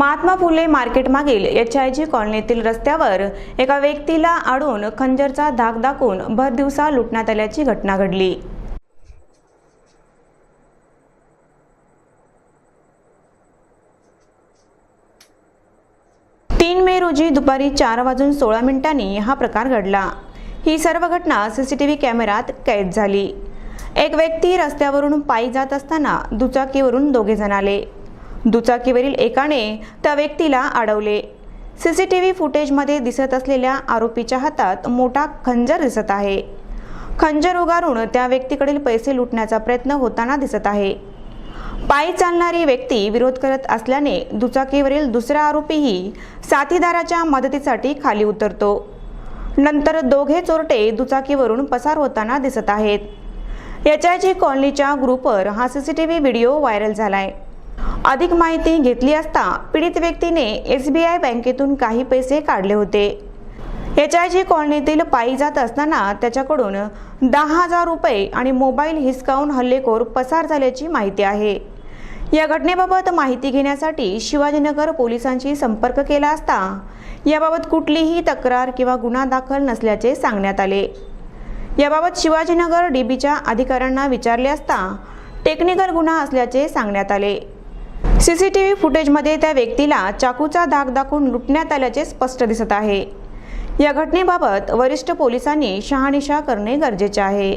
Mahatma Phule market मागील H I G कॉलनीतील रस्त्यावर एका व्यक्तीला अडून खंजरचा धाक दाखवून भरदिवसा लुटण्यात आल्याची घटना घडली. तीन मे रोजी दुपारी चार वाजून सोळा मिनिटांनी हा प्रकार घडला. ही सर्व घटना सीसीटीव्ही कॅमेऱ्यात कैद झाली. एक व्यक्ती रस्त्यावरून पायी जात असताना दुचाकीवरून दोघे जण आले. दुचाकीवरील एकाने त्या व्यक्तीला अडवले. सी सी टी व्ही फुटेजमध्ये दिसत असलेल्या आरोपीच्या हातात मोठा खंजर दिसत आहे. खंजर उगारून त्या व्यक्तीकडील पैसे लुटण्याचा प्रयत्न होताना दिसत आहे. पायी चालणारी व्यक्ती विरोध करत असल्याने दुचाकीवरील दुसरा आरोपीही साथीदाराच्या मदतीसाठी खाली उतरतो. नंतर दोघे चोरटे दुचाकीवरून पसार होताना दिसत आहेत. याच्याची कॉलनीच्या ग्रुपवर हा सीसीटीव्ही व्हिडिओ व्हायरल झालाय. अधिक माहिती घेतली असता पीडित व्यक्तीने एस बी आय बँकेतून काही पैसे काढले होते. याच्याची कॉलनीतील पायी जात असताना त्याच्याकडून दहा हजार रुपये आणि मोबाईल हिसकावून हल्लेखोर पसार झाल्याची माहिती आहे. या घटनेबाबत माहिती घेण्यासाठी शिवाजीनगर पोलिसांशी संपर्क केला असता याबाबत कुठलीही तक्रार किंवा गुन्हा दाखल नसल्याचे सांगण्यात आले. याबाबत शिवाजीनगर डीबीच्या अधिकाऱ्यांना विचारले असता टेक्निकल गुन्हा असल्याचे सांगण्यात आले. सीसीटीव्ही फुटेजमध्ये त्या व्यक्तीला चाकूचा धाक दाखवून लुटण्यात आल्याचे स्पष्ट दिसत आहे. या घटनेबाबत वरिष्ठ पोलिसांनी शहानिशा करणे गरजेचे आहे.